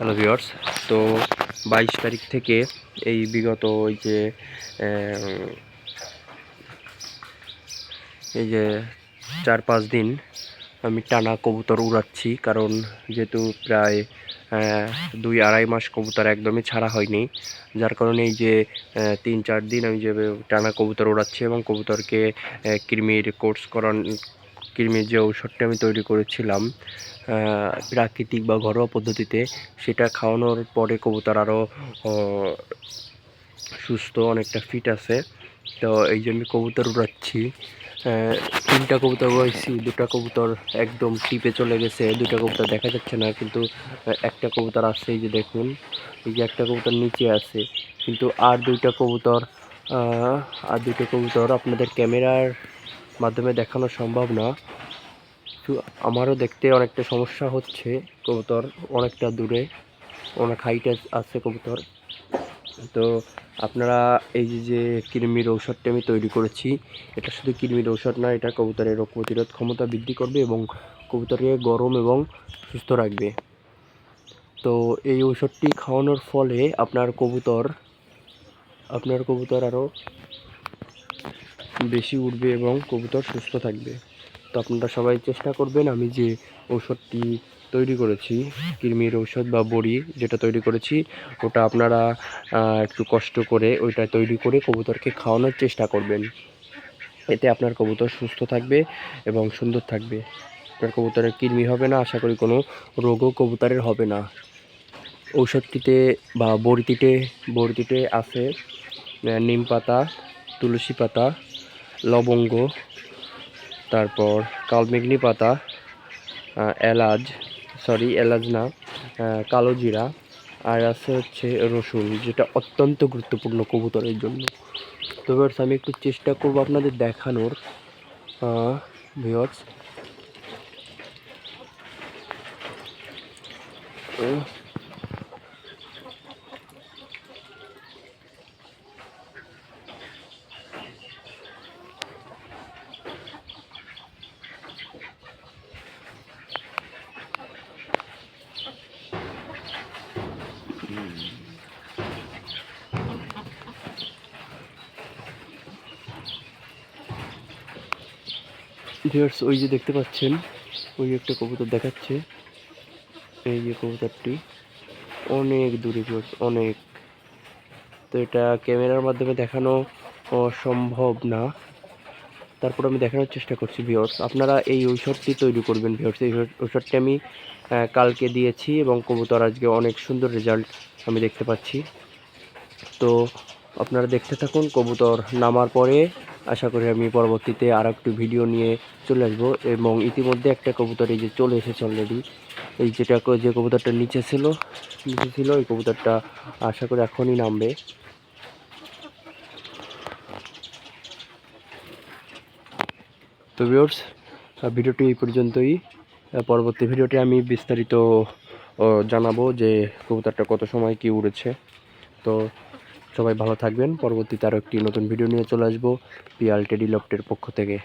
Hello viewers তো বাইশ তারিখ থেকে এই বিগত ওই যে এই যে চার পাঁচ দিন আমি টানা কবুতর উড়াচ্ছি, কারণ যেহেতু প্রায় দুই আড়াই মাস কবুতর একদমই ছাড়া হয়নি, যার কারণে এই যে তিন চার দিন আমি যে টানা কবুতর উড়াচ্ছি এবং কবুতরকে কৃমির কোর্স করান কৃমির যে ঔষধটা আমি তৈরি করেছিলাম প্রাকৃতিক বা ঘরোয়া পদ্ধতিতে, সেটা খাওয়ানোর পরে কবুতর আরও সুস্থ, অনেকটা ফিট আছে। তো এই জন্য কবুতর উড়াচ্ছি। তিনটা কবুতর উড়াইছি, দুটা কবুতর একদম টিপে চলে গেছে, দুটা কবুতর দেখা যাচ্ছে না, কিন্তু একটা কবুতর আছে, এই যে দেখুন, এই যে একটা কবুতর নিচে আছে। কিন্তু আর দুইটা কবুতর আর দুটো কবুতর আপনাদের ক্যামেরার মাধ্যমে দেখানো সম্ভব না। আমারও দেখতে অনেকটা সমস্যা হচ্ছে কবুতর, অনেকটা দূরে, অনেক হাইটে আছে কবুতর। তো আপনারা এই যে যে কৃমির ঔষধটা আমি তৈরি করেছি, এটা শুধু কৃমির ঔষধ না, এটা কবুতরের রোগ প্রতিরোধ ক্ষমতা বৃদ্ধি করবে এবং কবুতরকে গরম এবং সুস্থ রাখবে। তো এই ঔষধটি খাওয়ানোর ফলে আপনার কবুতর আপনার কবুতর আরও বেশি উঠবে এবং কবুতর সুস্থ থাকবে। তো আপনারা সবাই চেষ্টা করবেন আমি যে ঔষধটি তৈরি করেছি, কৃমির ঔষধ বা বড়ি যেটা তৈরি করেছি, ওটা আপনারা একটু কষ্ট করে ওইটা তৈরি করে কবুতরকে খাওয়ানোর চেষ্টা করবেন। এতে আপনার কবুতর সুস্থ থাকবে এবং সুন্দর থাকবে। আপনার কবুতরের কৃমি হবে না, আশা করি কোনো রোগও কবুতরের হবে না। ঔষধটিতে বা বড়িটিতে বড়িটিতে আছে নিম পাতা, তুলসী পাতা লবঙ্গ, তারপর কালমেঘনি পাতা এলাচ সরি এলাচ না কালো জিরা, আর আছে হচ্ছে রসুন, যেটা অত্যন্ত গুরুত্বপূর্ণ কবুতরের জন্য। তো এবার আমি একটু চেষ্টা করব আপনাদের দেখানোর। ভিওয়ার্স ভিউয়ার্স ওই যে দেখতে পাচ্ছেন, ওই একটা কবুতর দেখাচ্ছে। এই যে কবুতরটি অনেক দূরে ভিউয়ার্স অনেক। তো এটা ক্যামেরার মাধ্যমে দেখানো সম্ভব না। তারপর আমি দেখানোর চেষ্টা করছি ভিউয়ার্স আপনারা এই ঔষধটি তৈরি করবেন ভিউয়ার্স এই ঔষধটি আমি কালকে দিয়েছি এবং কবুতর আজকে অনেক সুন্দর রেজাল্ট আমি দেখতে পাচ্ছি। তো আপনারা দেখতে থাকুন, কবুতর নামার পরে আশা করি আমি পরবর্তীতে আর একটু ভিডিও নিয়ে চলে আসব এবং ইতিমধ্যে একটা কবুতর এই যে চলে এসেছে অলরেডি এই যেটা যে কবুতরটা নিচে ছিল নিচে ছিল, ওই কবুতরটা আশা করি এখনই নামবে। তো ভিউয়ার্স ভিডিওটি এই পর্যন্তই। পরবর্তী ভিডিওটি আমি বিস্তারিত জানাব যে কবুতরটা কত সময় কি উড়েছে। তো সবাই ভালো থাকবেন। পরবর্তীতে আরও একটি নতুন ভিডিও নিয়ে চলে আসব পিয়াল টেডি লফটের পক্ষ থেকে।